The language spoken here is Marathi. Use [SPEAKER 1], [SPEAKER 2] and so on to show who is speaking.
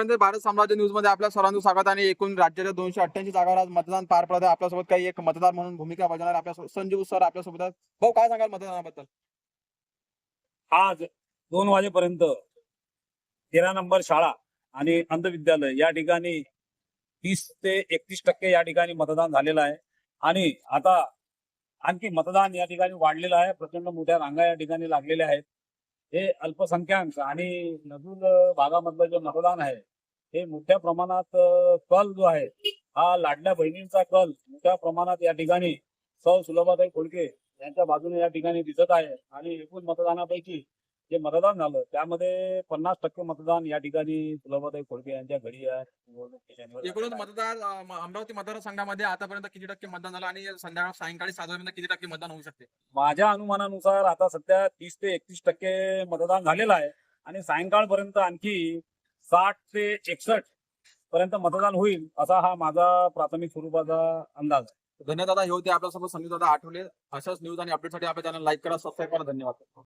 [SPEAKER 1] एकंदर भारत साम्राज्य न्यूजमध्ये आपल्या सर्वांचं स्वागत आणि एकूण राज्याच्या दोनशे अठ्ठ्याऐंशी जागावर आज मतदान पार पडत आहे. आपल्यासोबत काही एक मतदार म्हणून भूमिका बजावणार आपल्या संजीव सर आपल्यासोबत भाऊ काय सांगाल मतदानाबद्दल?
[SPEAKER 2] आज दोन वाजेपर्यंत तेरा नंबर शाळा आणि अंधविद्यालय या ठिकाणी तीस ते एकतीस टक्के या ठिकाणी मतदान झालेलं आहे. आणि आता आणखी मतदान या ठिकाणी वाढलेलं आहे. प्रचंड मोठ्या रांगा या ठिकाणी लागलेल्या आहेत. हे अल्पसंख्याक आणि नजूल भागामधलं जे मतदान आहे हे मोठ्या प्रमाणात कल जो आहे हा लाडल्या बहिणींचा कल मोठ्या प्रमाणात या ठिकाणी सौ सुलभाताई खोडके यांच्या बाजूने या ठिकाणी दिसत आहे. आणि एकूण मतदानापैकी जे मतदान झालं त्यामध्ये पन्नास टक्के मतदान या ठिकाणी सुलभाताई खोडके यांच्या घरी
[SPEAKER 1] एकूणच. मतदार अमरावती मतदारसंघामध्ये आतापर्यंत किती टक्के मतदान झालं आणि संध्याकाळ सायंकाळी सात वाजेपर्यंत किती टक्के मतदान होऊ शकते?
[SPEAKER 2] माझ्या अनुमानानुसार आता सध्या तीस ते एकतीस टक्के मतदान झालेलं आहे आणि सायंकाळपर्यंत आणखी साठ ते एकसष्ट पर्यंत मतदान होईल असा हा माझा प्राथमिक स्वरूपाचा अंदाज आहे.
[SPEAKER 1] धन्यवाद हे होते आपल्यासोबत संजीव दादा आठवले. अशाच न्यूज आणि अपडेटसाठी आपल्या चॅनल लाईक करा सबस्क्राईब करा. धन्यवाद.